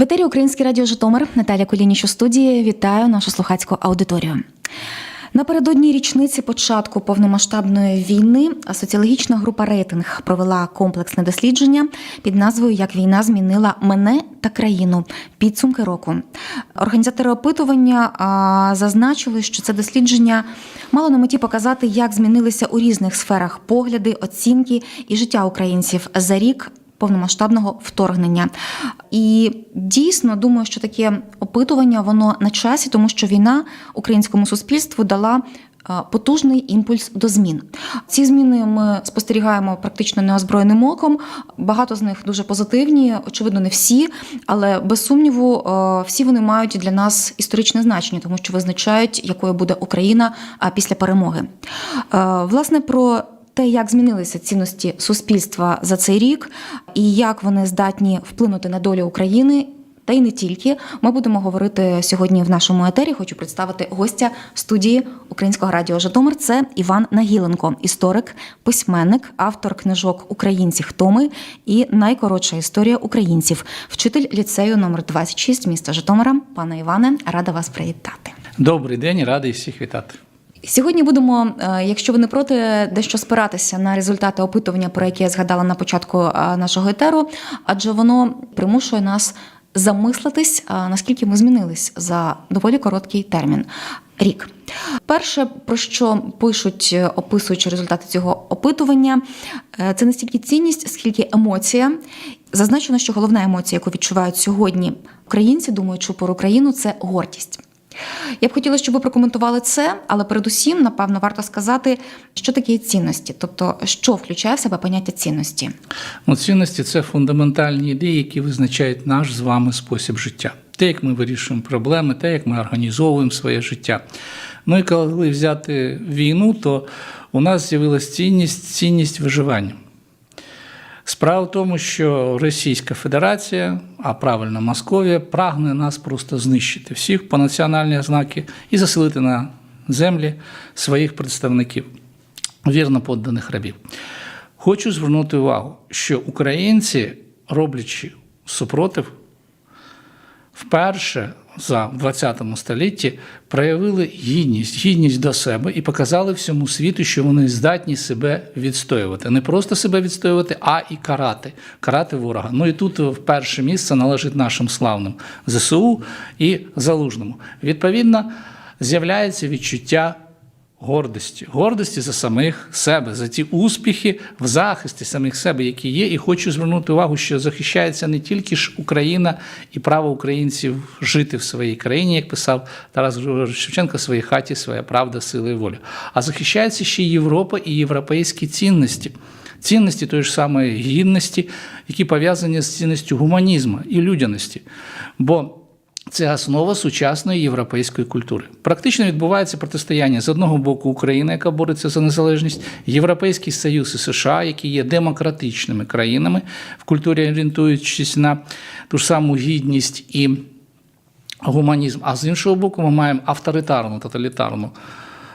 В етері Українське радіо Житомир Наталя Колініч у студії. Вітаю нашу слухацьку аудиторію. Напередодні річниці початку повномасштабної війни соціологічна група рейтинг провела комплексне дослідження під назвою Як війна змінила мене та країну. Підсумки року. Організатори опитування зазначили, що це дослідження мало на меті показати, як змінилися у різних сферах погляди, оцінки і життя українців за рік повномасштабного вторгнення. І дійсно думаю, що таке опитування воно на часі, тому що війна українському суспільству дала. е, Потужний імпульс до змін. Ці зміни ми спостерігаємо практично неозброєним оком. Багато з них дуже позитивні, очевидно, не всі, але без сумніву, е, всі вони мають для нас історичне значення, тому що визначають, якою буде Україна після перемоги. Е, Власне, про те, як змінилися цінності суспільства за цей рік, і як вони здатні вплинути на долю України. Та й не тільки ми будемо говорити сьогодні в нашому етері. Хочу представити гостя студії Українського радіо Житомир. Це Іван Нагіленко, історик, письменник, автор книжок Українці хто ми» і найкоротша історія українців, вчитель ліцею номер 26 міста Житомира. Пане Іване, рада вас привітати. Добрий день, радий всіх вітати. Сьогодні будемо, е, якщо ви не проти, дещо спиратися на результати опитування, про яке я згадала на початку е, нашого етеру, адже воно примушує нас замислитись, е, наскільки ми змінились за доволі короткий термін. Рік. Перше, про що пишуть, описуючи результати цього опитування, це не стільки цінність, скільки емоція. Зазначено, що головна емоція, яку відчувають сьогодні українці, думаючи про Україну, це гордість. Я б хотіла, щоб ви прокоментували це, але передусім, напевно, варто сказати, що таке цінності, тобто що включає в себе поняття цінності. Ну, цінності це фундаментальні ідеї, які визначають наш з вами спосіб життя. Те, як ми вирішуємо проблеми, те, як ми організовуємо своє життя. Ну і коли взяти війну, то у нас з'явилася цінність, цінність виживання. Справа в тому, що Російська Федерація, а правильно Московія, прагне нас просто знищити всіх по національні ознаки і заселити на землі своїх представників, вірно подданих рабів. Хочу звернути увагу, що українці, роблячи супротив, вперше за в 20 столітті проявили гідність, гідність до себе і показали всьому світу, що вони здатні себе відстоювати. Не просто себе відстоювати, а і карати, карати ворога. Ну і тут в перше місце належить нашим славним ЗСУ і Залужному. Відповідно, з'являється відчуття гордості, гордості за самих себе, за ті успіхи в захисті самих себе, які є. І хочу звернути увагу, що захищається не тільки ж Україна і право українців жити в своїй країні, як писав Тарас Григорович Шевченко, в своїй хаті, своя правда, сила і воля. А захищається ще Європа і європейські цінності. Цінності тої ж самої гідності, які пов'язані з цінністю гуманізму і людяності. Бо це основа сучасної європейської культури. Практично відбувається протистояння з одного боку України, яка бореться за незалежність, Європейський Союз і США, які є демократичними країнами в культурі, орієнтуючись на ту ж саму гідність і гуманізм. А з іншого боку, ми маємо авторитарну, тоталітарну,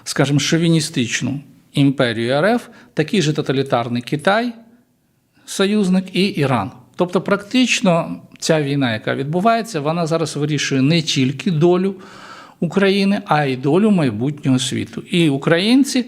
скажімо, шовіністичну імперію РФ, такий же тоталітарний Китай, союзник і Іран. Тобто, практично ця війна, яка відбувається, вона зараз вирішує не тільки долю України, а й долю майбутнього світу. І українці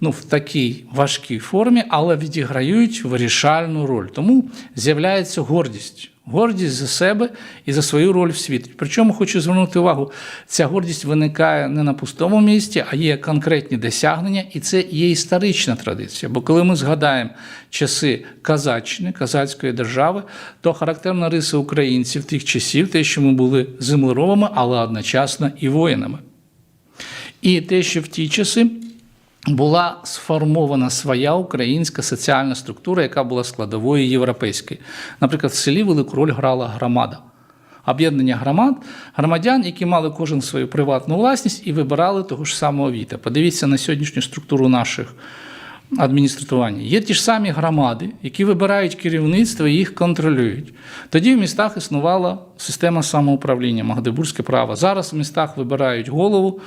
ну, в такій важкій формі, але відіграють вирішальну роль. Тому з'являється гордість. Гордість за себе і за свою роль в світі. Причому хочу звернути увагу, ця гордість виникає не на пустому місці, а є конкретні досягнення, і це є історична традиція. Бо коли ми згадаємо часи казаччини, казацької держави, то характерна риса українців тих часів, те, що ми були землеробами, але одночасно і воїнами. І те, що в ті часи була сформована своя українська соціальна структура, яка була складовою європейської. Наприклад, в селі велику роль грала громада. Об'єднання громад, громадян, які мали кожен свою приватну власність і вибирали того ж самого віта. Подивіться на сьогоднішню структуру наших адміністрування. Є ті ж самі громади, які вибирають керівництво і їх контролюють. Тоді в містах існувала система самоуправління, Магдебурзьке право. Зараз в містах вибирають голову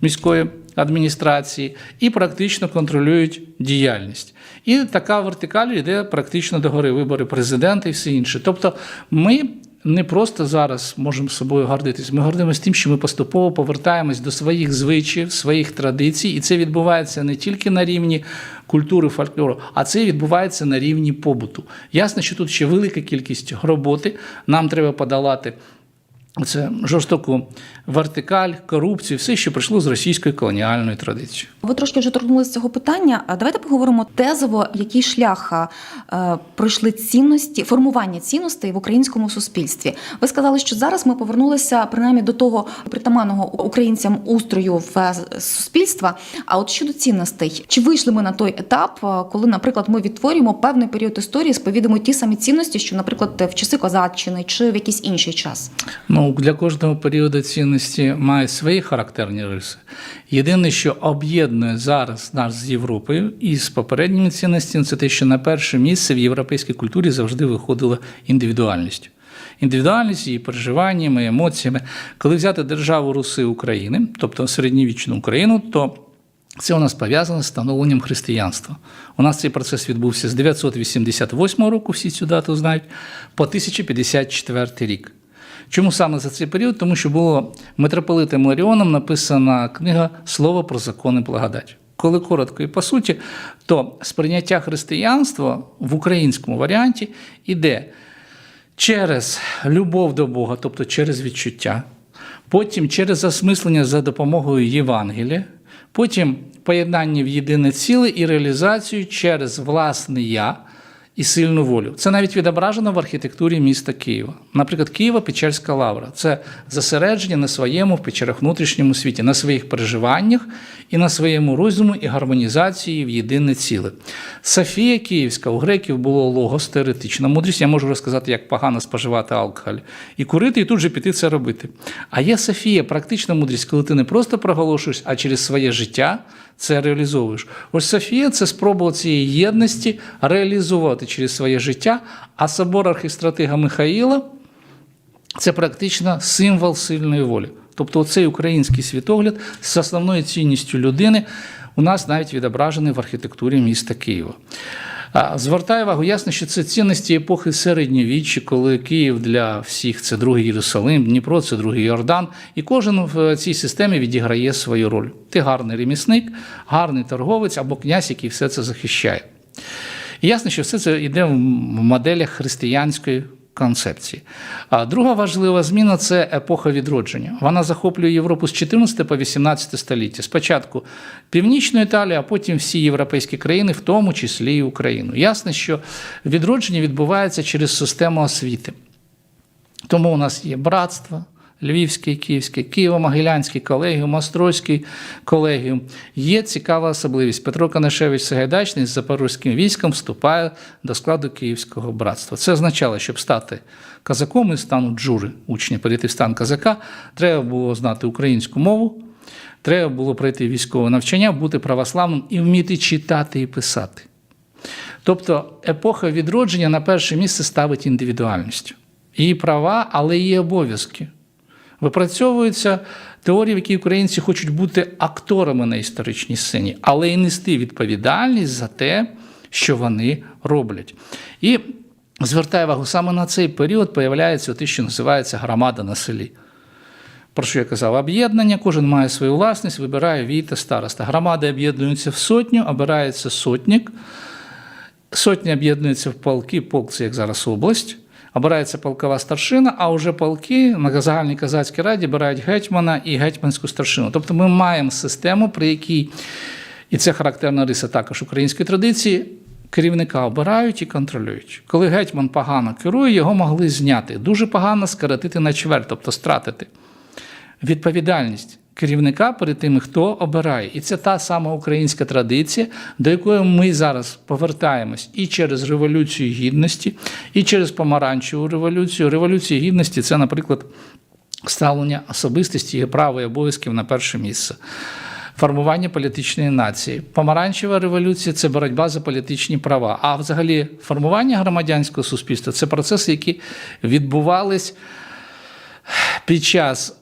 міської адміністрації і практично контролюють діяльність. І така вертикаль йде практично до гори вибори президента і все інше. Тобто ми не просто зараз можемо собою гордитись, ми гордимося тим, що ми поступово повертаємось до своїх звичаїв, своїх традицій, і це відбувається не тільки на рівні культури, фольклору, а це відбувається на рівні побуту. Ясно, що тут ще велика кількість роботи. Нам треба подолати це жорстоку вертикаль, корупцію, все, що прийшло з російської колоніальної традиції. Ви трошки вже торкнулися цього питання. А давайте поговоримо тезово, який шлях е, пройшли цінності, формування цінностей в українському суспільстві. Ви сказали, що зараз ми повернулися принаймні до того притаманного українцям устрою в суспільства. А от щодо цінностей, чи вийшли ми на той етап, е, коли, наприклад, ми відтворюємо певний період історії, сповідуємо ті самі цінності, що, наприклад, в часи козаччини чи в якийсь інший час? Ну, для кожного періоду цінності має свої характерні риси. Єдине, що об'єднує зараз нас з Європою і з попередніми цінностями, це те, що на перше місце в європейській культурі завжди виходила індивідуальність. Індивідуальність її переживаннями, емоціями. Коли взяти державу Руси України, тобто середньовічну Україну, то це у нас пов'язано з становленням християнства. У нас цей процес відбувся з 988 року, всі цю дату знають, по 1054 рік. Чому саме за цей період? Тому що було митрополитом Ларіоном написана книга Слово про закони благодать. Коли коротко і по суті, то сприйняття християнства в українському варіанті іде через любов до Бога, тобто через відчуття, потім через осмислення за допомогою Євангелія, потім поєднання в єдине ціле і реалізацію через власне я і сильну волю. Це навіть відображено в архітектурі міста Києва. Наприклад, Києво-Печерська лавра це зосередження на своєму в печерах внутрішньому світі, на своїх переживаннях і на своєму розуму і гармонізації в єдине ціле. Софія Київська у греків було логос, теоретична мудрість. Я можу розказати, як погано споживати алкоголь і курити, і тут же піти це робити. А є Софія, практична мудрість, коли ти не просто проголошуєш, а через своє життя це реалізовуєш. Ось Софія це спроба цієї єдності реалізувати через своє життя, а собор архістратига Михаїла це практично символ сильної волі. Тобто цей український світогляд з основною цінністю людини у нас навіть відображений в архітектурі міста Києва. Звертаю увагу, ясно, що це цінності епохи середньовіччя, коли Київ для всіх це другий Єрусалим, Дніпро це другий Йордан, і кожен в цій системі відіграє свою роль. Ти гарний ремісник, гарний торговець або князь, який все це захищає. І ясно, що все це йде в моделях християнської концепції. А друга важлива зміна це епоха відродження. Вона захоплює Європу з 14 по 18 століття. Спочатку Північну Італію, а потім всі європейські країни, в тому числі і Україну. Ясно, що відродження відбувається через систему освіти. Тому у нас є братство. Львівський, Київський, Києво-Могилянський колегіум, Острозький колегіум. Є цікава особливість. Петро Канашевич Сагайдачний з запорозьким військом вступає до складу Київського братства. Це означало, щоб стати казаком і стануть джури, учні перейти в стан казака, треба було знати українську мову, треба було пройти військове навчання, бути православним і вміти читати і писати. Тобто епоха відродження на перше місце ставить індивідуальність. Її права, але її обов'язки. Випрацьовуються теорії, в якій українці хочуть бути акторами на історичній сцені, але й нести відповідальність за те, що вони роблять. І звертаю увагу, саме на цей період появляється те, що називається громада на селі. Про що я казав, об'єднання, кожен має свою власність, вибирає війта староста. Громади об'єднуються в сотню, обирається сотник. Сотня об'єднується в полки, полк це як зараз область. Обирається полкова старшина, а вже полки на загальній казацькій раді обирають гетьмана і гетьманську старшину. Тобто ми маємо систему, при якій, і це характерна риса також української традиції, керівника обирають і контролюють. Коли гетьман погано керує, його могли зняти. Дуже погано скоротити на чверть, тобто стратити. Відповідальність керівника перед тими, хто обирає. І це та сама українська традиція, до якої ми зараз повертаємось і через Революцію Гідності, і через помаранчеву революцію. Революція Гідності це, наприклад, ставлення особистості і права і обов'язків на перше місце. Формування політичної нації. Помаранчева революція це боротьба за політичні права. А взагалі формування громадянського суспільства це процеси, які відбувались під час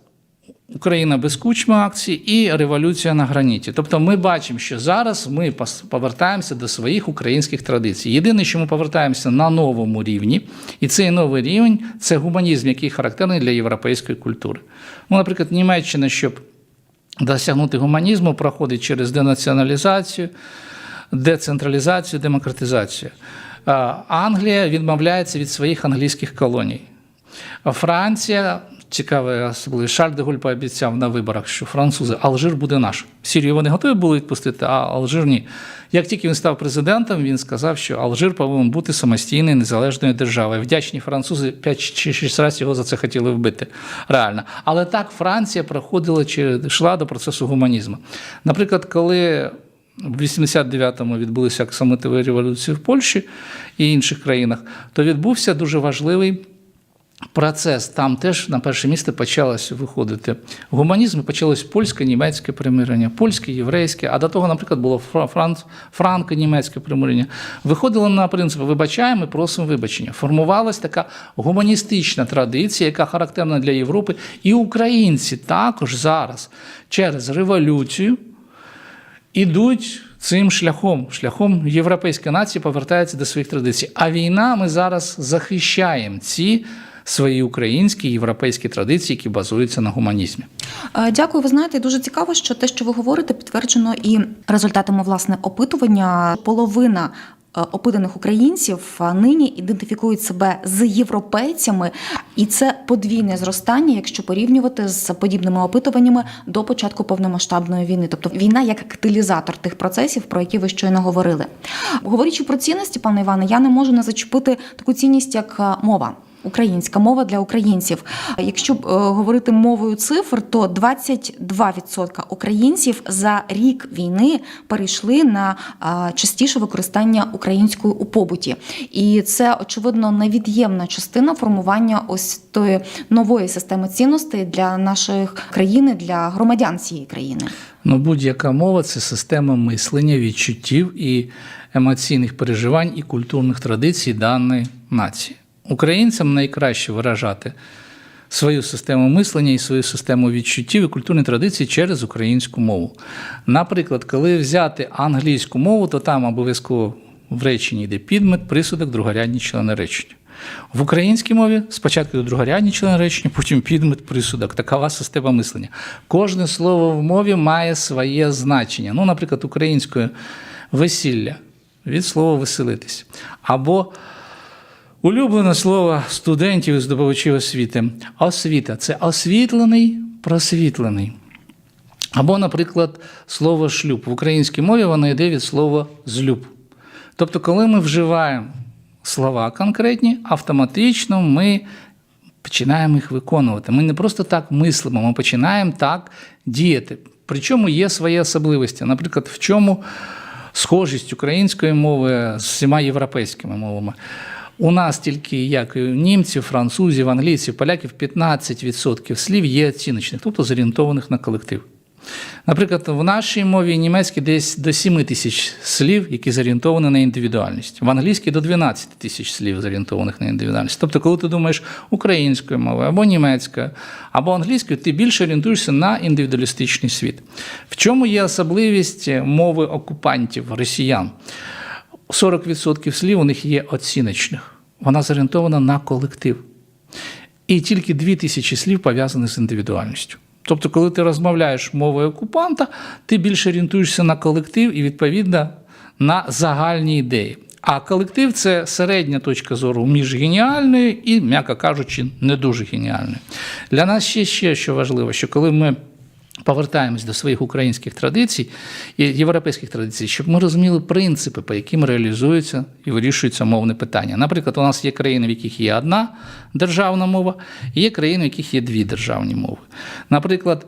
Україна без кучми акцій і революція на граніті. Тобто ми бачимо, що зараз ми повертаємося до своїх українських традицій. Єдине, що ми повертаємося на новому рівні, і цей новий рівень це гуманізм, який характерний для європейської культури. Ну, наприклад, Німеччина, щоб досягнути гуманізму, проходить через денаціоналізацію, децентралізацію, демократизацію. Англія відмовляється від своїх англійських колоній. Франція, цікаве особливо, Шарль де Голь пообіцяв на виборах, що французи, Алжир буде наш. Сірію вони готові були відпустити, а Алжир ні. Як тільки він став президентом, він сказав, що Алжир повинен бути самостійною незалежною державою. Вдячні французи 5 чи 6 разів його за це хотіли вбити. Реально. Але так Франція проходила чи йшла до процесу гуманізму. Наприклад, коли в 89-му відбулися аксамитові революції в Польщі і інших країнах, то відбувся дуже важливий процес. Там теж на перше місце почалося виходити гуманізм, почалось польсько-німецьке примирення, польське, єврейське, а до того, наприклад, було франко-німецьке примирення. Виходило на принцип вибачаємо і просимо вибачення. Формувалась така гуманістична традиція, яка характерна для Європи. І українці також зараз через революцію ідуть цим шляхом, шляхом європейської нації повертаються до своїх традицій. А війна ми зараз захищаємо ці свої українські європейські традиції, які базуються на гуманізмі. Е, Дякую. Ви знаєте, дуже цікаво, що те, що ви говорите, підтверджено і результатами власне опитування. Половина е, опитаних українців е, нині ідентифікують себе з європейцями, і це подвійне зростання, якщо порівнювати з подібними опитуваннями до початку повномасштабної війни. Тобто війна як каталізатор тих процесів, про які ви щойно говорили. Говорячи про цінності, пане Іване, я не можу не зачепити таку цінність, як мова. Українська мова для українців. Якщо е, говорити мовою цифр, то 22% українців за рік війни перейшли на частіше використання української у побуті, і це очевидно невід'ємна частина формування ось тої нової системи цінностей для нашої країни, для громадян цієї країни. Ну, будь-яка мова це система мислення, відчуттів і емоційних переживань і культурних традицій даної нації. Українцям найкраще виражати свою систему мислення і свою систему відчуттів і культурні традиції через українську мову. Наприклад, коли взяти англійську мову, то там обов'язково в реченні йде підмет, присудок, другорядні члени речення. В українській мові спочатку другорядні члени речення, потім підмет, присудок. Такова система мислення. Кожне слово в мові має своє значення. Ну, наприклад, українською весілля від слова веселитись. Або улюблене слово студентів і здобувачів освіти. Освіта це освітлений, просвітлений. Або, наприклад, слово шлюб. В українській мові воно йде від слова злюб. Тобто, коли ми вживаємо слова конкретні, автоматично ми починаємо їх виконувати. Ми не просто так мислимо, ми починаємо так діяти. Причому є свої особливості. Наприклад, в чому схожість української мови з всіма європейськими мовами. У нас тільки, як і у німців, французів, англійців, поляків, 15% слів є оціночних, тобто зорієнтованих на колектив. Наприклад, в нашій мові німецькій десь до 7 тисяч слів, які зорієнтовані на індивідуальність. В англійській до 12 тисяч слів зорієнтованих на індивідуальність. Тобто, коли ти думаєш українською мовою або німецькою, або англійською, ти більше орієнтуєшся на індивідуалістичний світ. В чому є особливість мови окупантів, росіян? 40% слів у них є оціночних. Вона зорієнтована на колектив. І тільки 2 тисячі слів пов'язані з індивідуальністю. Тобто, коли ти розмовляєш мовою окупанта, ти більше орієнтуєшся на колектив і, відповідно, на загальні ідеї. А колектив це середня точка зору між геніальною і, м'яко кажучи, не дуже геніальною. Для нас ще, ще що важливо, що коли ми повертаємось до своїх українських традицій і європейських традицій, щоб ми розуміли принципи, по яким реалізуються і вирішуються мовне питання. Наприклад, у нас є країни, в яких є одна державна мова, і є країни, в яких є дві державні мови. Наприклад,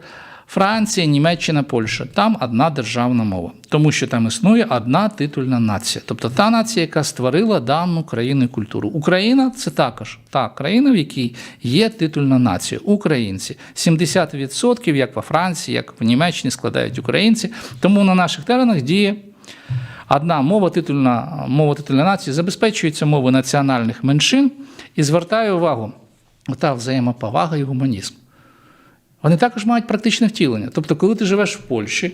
Франція, Німеччина, Польща там одна державна мова, тому що там існує одна титульна нація, тобто та нація, яка створила дану країну і культуру. Україна це також та країна, в якій є титульна нація. Українці 70%, як во Франції, як в Німеччині складають українці. Тому на наших теренах діє. Одна мова титульна, мова титульної нації забезпечується мовою національних меншин і звертає увагу та взаємоповага і гуманізм. Вони також мають практичне втілення. Тобто, коли ти живеш в Польщі,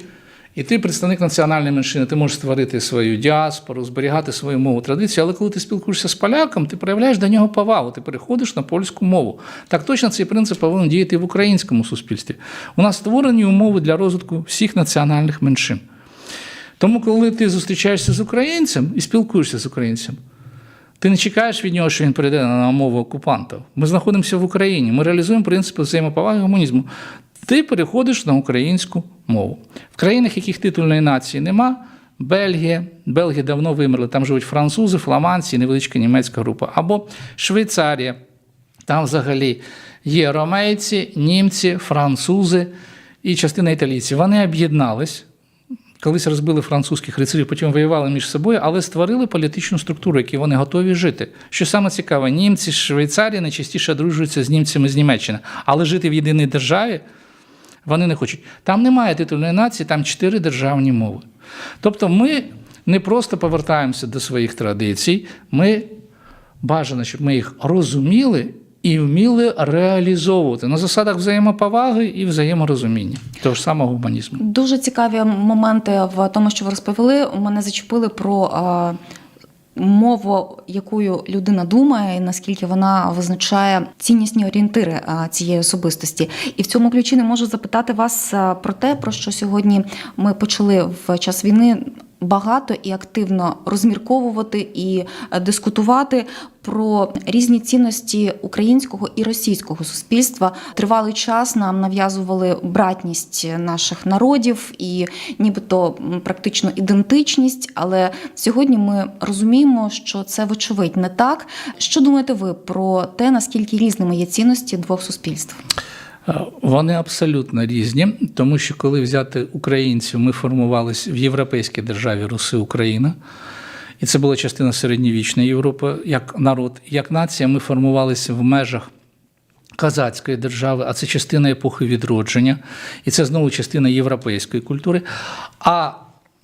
і ти представник національної меншини, ти можеш створити свою діаспору, зберігати свою мову традицію, але коли ти спілкуєшся з поляком, ти проявляєш до нього повагу, ти переходиш на польську мову. Так точно цей принцип повинен діяти в українському суспільстві. У нас створені умови для розвитку всіх національних меншин. Тому, коли ти зустрічаєшся з українцем і спілкуєшся з українцем, ти не чекаєш від нього, що він перейде на мову окупантів. Ми знаходимося в Україні, ми реалізуємо принципи взаємоповаги гуманізму. Ти переходиш на українську мову. В країнах, яких титульної нації нема, Бельгія, Бельгія давно вимерли, там живуть французи, фламандці, невеличка німецька група, або Швейцарія. Там взагалі є ромейці, німці, французи і частина італійців. Вони об'єднались. Колись розбили французьких рицарів, потім воювали між собою, але створили політичну структуру, які вони готові жити. Що саме цікаве, німці Швейцарії найчастіше одружуються з німцями з Німеччини, але жити в єдиній державі вони не хочуть. Там немає титульної нації, там чотири державні мови. Тобто ми не просто повертаємося до своїх традицій, ми бажано, щоб ми їх розуміли і вміли реалізовувати на засадах взаємоповаги і взаєморозуміння, того ж самого гуманізму. Дуже цікаві моменти в тому, що ви розповіли. Мене зачепили про а, мову, якою людина думає, і наскільки вона визначає ціннісні орієнтири цієї особистості. І в цьому ключі не можу запитати вас про те, про що сьогодні ми почали в час війни. Багато і активно розмірковувати і е, дискутувати про різні цінності українського і російського суспільства. Тривалий час нам нав'язували братність наших народів і нібито практично ідентичність. Але сьогодні ми розуміємо, що це вочевидь не так. Що думаєте ви про те, наскільки різними є цінності двох суспільств? Е, Вони абсолютно різні, тому що коли взяти українців, ми формувалися в європейській державі Руси Україна, і це була частина середньовічної Європи як народ, як нація. Ми формувалися в межах Казацької держави, а це частина епохи відродження, і це знову частина європейської культури. А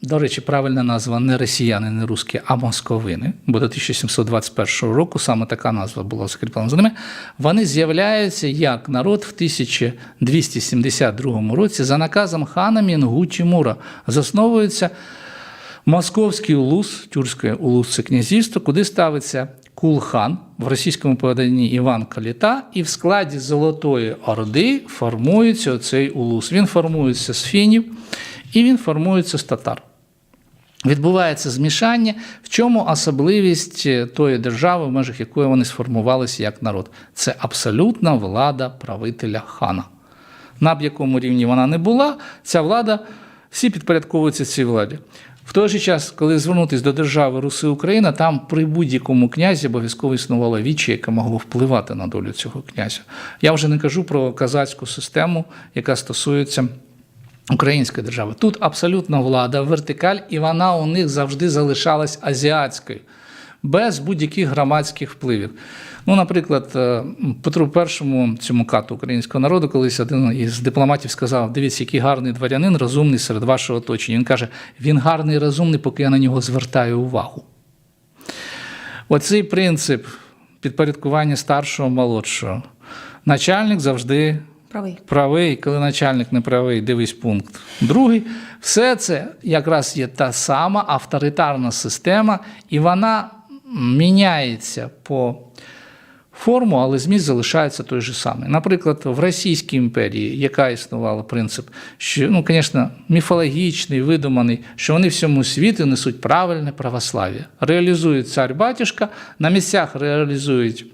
до речі, правильна назва не росіяни, не русські, а московини, бо до 1721 року саме така назва була закріплена за ними. Вони з'являються як народ в 1272 році за наказом хана Мінгу Тимура. Засновується Московський улус, тюркське улус це князівство, куди ставиться Кулхан в російському поданні Іван Каліта, і в складі Золотої Орди формується оцей улус. Він формується з фінів і він формується з татар. Відбувається змішання, в чому особливість тої держави, в межах якої вони сформувалися як народ. Це абсолютна влада правителя хана. На б якому рівні вона не була, ця влада всі підпорядковуються цій владі. В той же час, коли звернутися до держави Руси Україна, там при будь-якому князі обов'язково існувало віче, яке могло впливати на долю цього князя. Я вже не кажу про казацьку систему, яка стосується української держави. Тут абсолютна влада, вертикаль, і вона у них завжди залишалась азіатською, без будь-яких громадських впливів. Ну, наприклад, е, Петру І, цьому кату українського народу, колись один із дипломатів сказав: дивіться, який гарний дворянин, розумний серед вашого оточення. Він каже: він гарний і розумний, поки я на нього звертаю увагу. Оцей принцип підпорядкування старшого молодшого. Начальник завжди Правий. правий, коли начальник не правий, дивись пункт. Другий, все це якраз є та сама авторитарна система, і вона міняється по форму, але зміст залишається той же самий. Наприклад, в Російській імперії, яка існувала принцип, що, ну, звісно, міфологічний, видуманий, що вони всьому світу несуть правильне православ'я. Реалізують цар батюшка, на місцях реалізують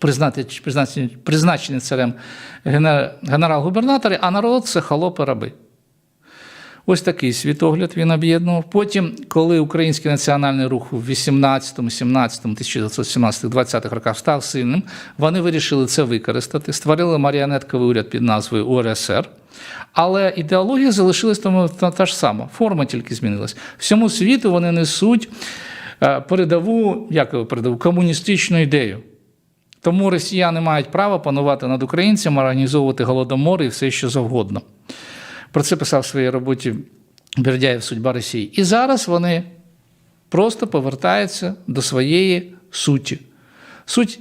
призначені, призначені царем генерал-губернатори, а народ це холопи раби. Ось такий світогляд він об'єднував. Потім, коли український національний рух у 18, 17, 1917, 20-х роках став сильним, вони вирішили це використати, створили маріонетковий уряд під назвою УРСР. Але ідеологія залишилась тому та, та ж сама, форма тільки змінилась. Всьому світу вони несуть е, передову, як передову, комуністичну ідею. Тому росіяни мають право панувати над українцями, організовувати голодомор і все що завгодно. Про це писав в своїй роботі Бердяєв Судьба Росії. І зараз вони просто повертаються до своєї суті. Суть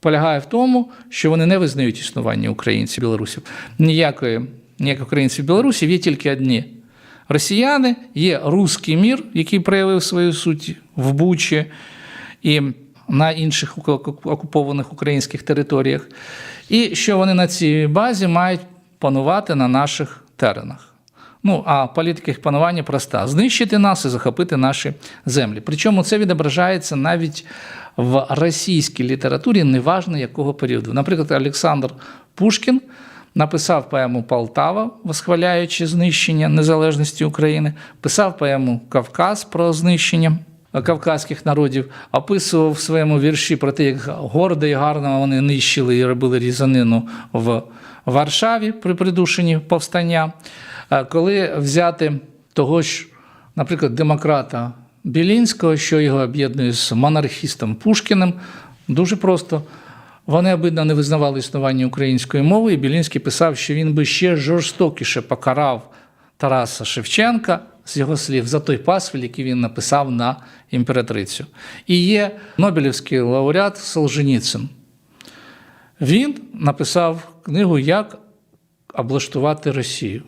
полягає в тому, що вони не визнають існування українців білорусів. Ніякої, ніяких українців білорусів є тільки одні. Росіяни є руський мір, який проявив свою суть в Бучі і на інших окупованих українських територіях, і що вони на цій базі мають панувати на наших теренах. Ну, а політика їх панування проста: знищити нас і захопити наші землі. Причому це відображається навіть в російській літературі, неважно якого періоду. Наприклад, Олександр Пушкін написав поему Полтава, восхваляючи знищення незалежності України, писав поему Кавказ про знищення кавказьких народів, описував в своєму вірші про те, як гордо і гарно вони нищили і робили різанину в Варшаві при придушенні повстання. Е, Коли взяти того ж, наприклад, демократа Білінського, що його об'єднує з монархістом Пушкіним, дуже просто. Вони обидва не визнавали існування української мови, і Білінський писав, що він би ще жорстокіше покарав Тараса Шевченка з його слів за той пасвіль, який він написав на імператрицю. І є Нобелівський лауреат Солженіцин. Він написав книгу Як облаштувати Росію.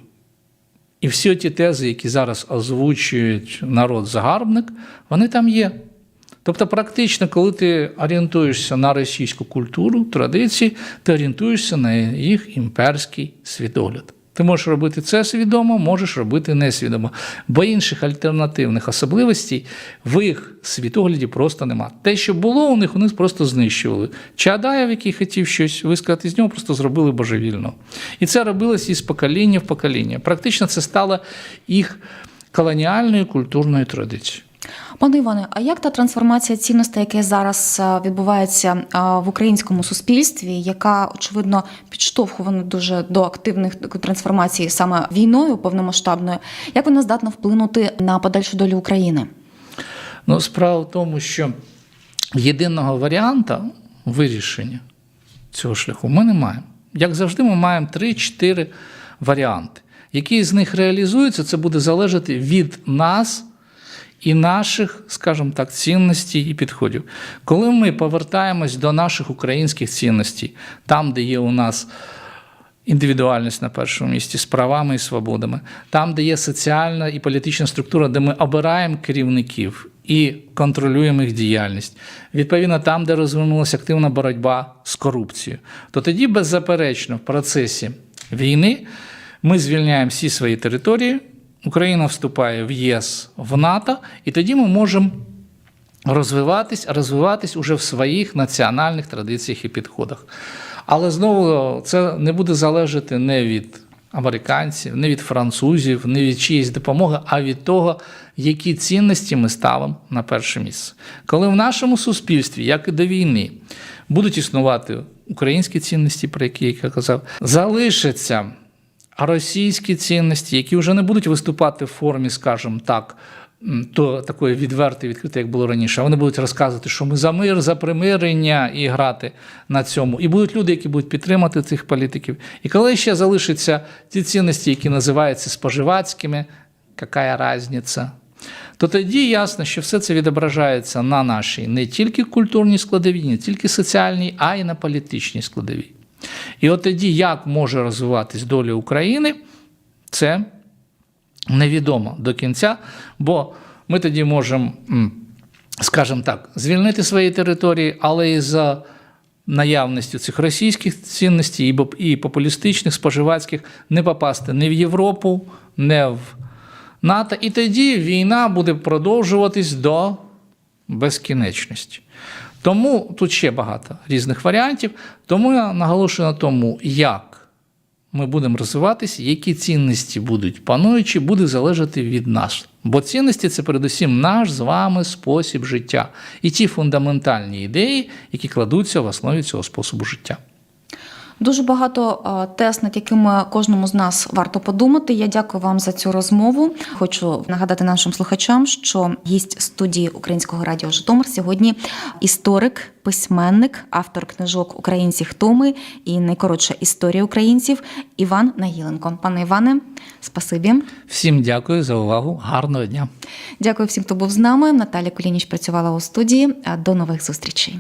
І всі ті тези, які зараз озвучують народ-загарбник, вони там є. Тобто, практично, коли ти орієнтуєшся на російську культуру, традиції, ти орієнтуєшся на їх імперський світогляд. Ти можеш робити це свідомо, можеш робити несвідомо. Бо інших альтернативних особливостей в їх світогляді просто нема. Те, що було у них, вони просто знищували. Чадаєв, який хотів щось висказати з нього, просто зробили божевільно. І це робилось із покоління в покоління. Практично це стало їх колоніальною культурною традицією. Пане Іване, а як та трансформація цінностей, яка зараз е, відбувається е, в українському суспільстві, яка очевидно підштовхувана дуже до активних трансформацій саме війною повномасштабною, як вона здатна вплинути на подальшу долю України? Ну, справа в тому, що єдиного варіанта вирішення цього шляху ми не маємо. Як завжди, ми маємо 3-4 варіанти. Який з них реалізується, це буде залежати від нас і наших, скажімо так, цінностей і підходів. Коли ми повертаємось до наших українських цінностей, там, де є у нас індивідуальність на першому місці з правами і свободами, там, де є соціальна і політична структура, де ми обираємо керівників і контролюємо їх діяльність. Відповідно, там, де розвинулася активна боротьба з корупцією, то тоді, беззаперечно, в процесі війни ми звільняємо всі свої території. Україна вступає в ЄС, в НАТО, і тоді ми можемо розвиватись, розвиватись уже в своїх національних традиціях і підходах. Але знову це не буде залежати не від американців, не від французів, не від чиєїсь допомоги, а від того, які цінності ми ставимо на перше місце. Коли в нашому суспільстві, як і до війни, будуть існувати українські цінності, про які я казав, залишаться російські цінності, які вже не будуть виступати в формі, скажімо так, то такої відвертої, відкритої, як було раніше. А вони будуть розказувати, що ми за мир, за примирення і грати на цьому. І будуть люди, які будуть підтримати цих політиків. І коли ще залишаться ті цінності, які називаються споживацькими, яка різниця? То тоді ясно, що все це відображається на нашій не тільки культурній складовій, не тільки соціальній, а й на політичній складовій. І от тоді, як може розвиватись доля України, це невідомо до кінця, бо ми тоді можемо, скажімо так, звільнити свої території, але і за наявністю цих російських цінностей і популістичних, споживацьких не попасти ні в Європу, не в НАТО. І тоді війна буде продовжуватись до безкінечності. Тому тут ще багато різних варіантів. Тому я наголошую на тому, як ми будемо розвиватися, які цінності будуть пануючі, буде залежати від нас. Бо цінності це передусім наш з вами спосіб життя і ті фундаментальні ідеї, які кладуться в основі цього способу життя. Дуже багато тез, над якими кожному з нас варто подумати. Я дякую вам за цю розмову. Хочу нагадати нашим слухачам, що гість студії Українського радіо Житомир сьогодні історик, письменник, автор книжок Українці хто ми і найкоротша історія українців Іван Нагіленко. Пане Іване, спасибі. Всім дякую за увагу. Гарного дня. Дякую всім, хто був з нами. Наталя Колініч працювала у студії. До нових зустрічей.